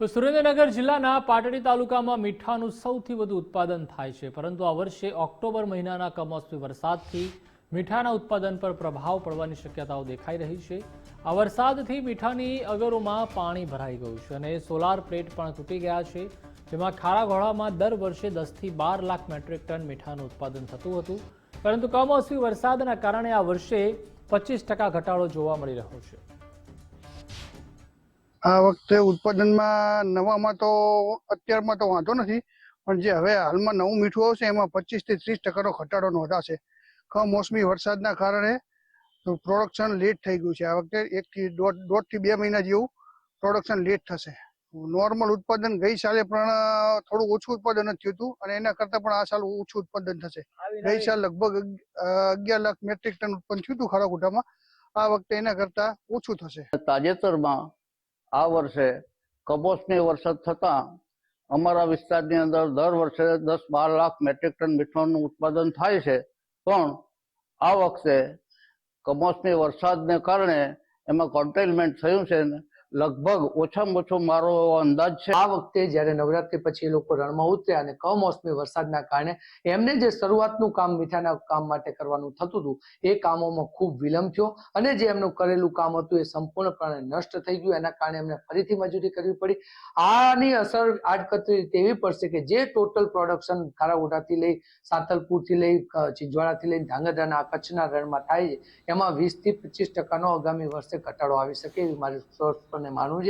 તો સુરેન્દ્રનગર જિલ્લાના પાટડી તાલુકામાં મીઠાનું સૌથી વધુ ઉત્પાદન થાય છે. પરંતુ આ વર્ષે ઓક્ટોબર મહિનાના કમોસમી વરસાદથી મીઠાના ઉત્પાદન પર પ્રભાવ પડવાની શક્યતાઓ દેખાઈ રહી છે. આ વરસાદથી મીઠાની અગરોમાં પાણી ભરાઈ ગયું છે અને સોલાર પ્લેટ પણ તૂટી ગયા છે. જેમાં ખારાઘોડામાં દર વર્ષે દસથી બાર લાખ મેટ્રિક ટન મીઠાનું ઉત્પાદન થતું હતું. પરંતુ કમોસમી વરસાદના કારણે આ વર્ષે પચીસ ઘટાડો જોવા મળી રહ્યો છે. આ વખતે ઉત્પાદનમાં નવામાં તો અત્યારમાં તો વાંધો નથી પણ જે હવે હાલમાં નવું મીઠું આવશે એમાં પચીસથી ત્રીસ ટકાનો ઘટાડો નોંધાશે. કમોસમી વરસાદના કારણે પ્રોડક્શન લેટ થઈ ગયું છે. આ વખતે એક થી દોઢ દોઢથી બે મહિના જેવું પ્રોડક્શન લેટ થશે. નોર્મલ ઉત્પાદન ગઈ સાલે પણ થોડું ઓછું ઉત્પાદન જ થયું હતું અને એના કરતાં પણ આ સાલ ઓછું ઉત્પાદન થશે. ગઈ સાલ લગભગ અગિયાર લાખ મેટ્રિક ટન ઉત્પન્ન થયું હતું ખારાકુટામાં આ વખતે એના કરતાં ઓછું થશે. તાજેતરમાં આ વર્ષે કમોસમી વરસાદ થતાં અમારા વિસ્તારની અંદર દર વર્ષે દસ બાર લાખ મેટ્રિક ટન મીઠાનું ઉત્પાદન થાય છે. પણ આ વખતે કમોસમી વરસાદને કારણે એમાં કોન્ટેનમેન્ટ થયું છે ને લગભગ ઓછામાં ઓછો મારો અંદાજ છે. આ વખતે જ્યારે નવરાત્રી પછી એ લોકો રણમાં ઉતર્યા અને કમોસમી વરસાદના કારણે એમને જે શરૂઆતનું કામ મીઠાના કામ માટે કરવાનું થતું હતું, એ કામોમાં ખૂબ વિલંબ થયો અને જે એમનું કરેલું કામ હતું એ સંપૂર્ણપણે નષ્ટ થઈ ગયું. એના કારણે એમને ફરીથી મજૂરી કરવી પડી. આની અસર આડકતરી રીતે એવી પડશે કે જે ટોટલ પ્રોડક્શન ખારાગોટાથી લઈ, સાતલપુરથી લઈ ચિંજવાડાથી લઈને લઈ ધાંગધ્રાના કચ્છના રણમાં થાય છે, એમાં વીસથી પચીસ ટકાનો આગામી વર્ષે ઘટાડો આવી શકે એવી મારી સ્પષ્ટપણે માનવું છે.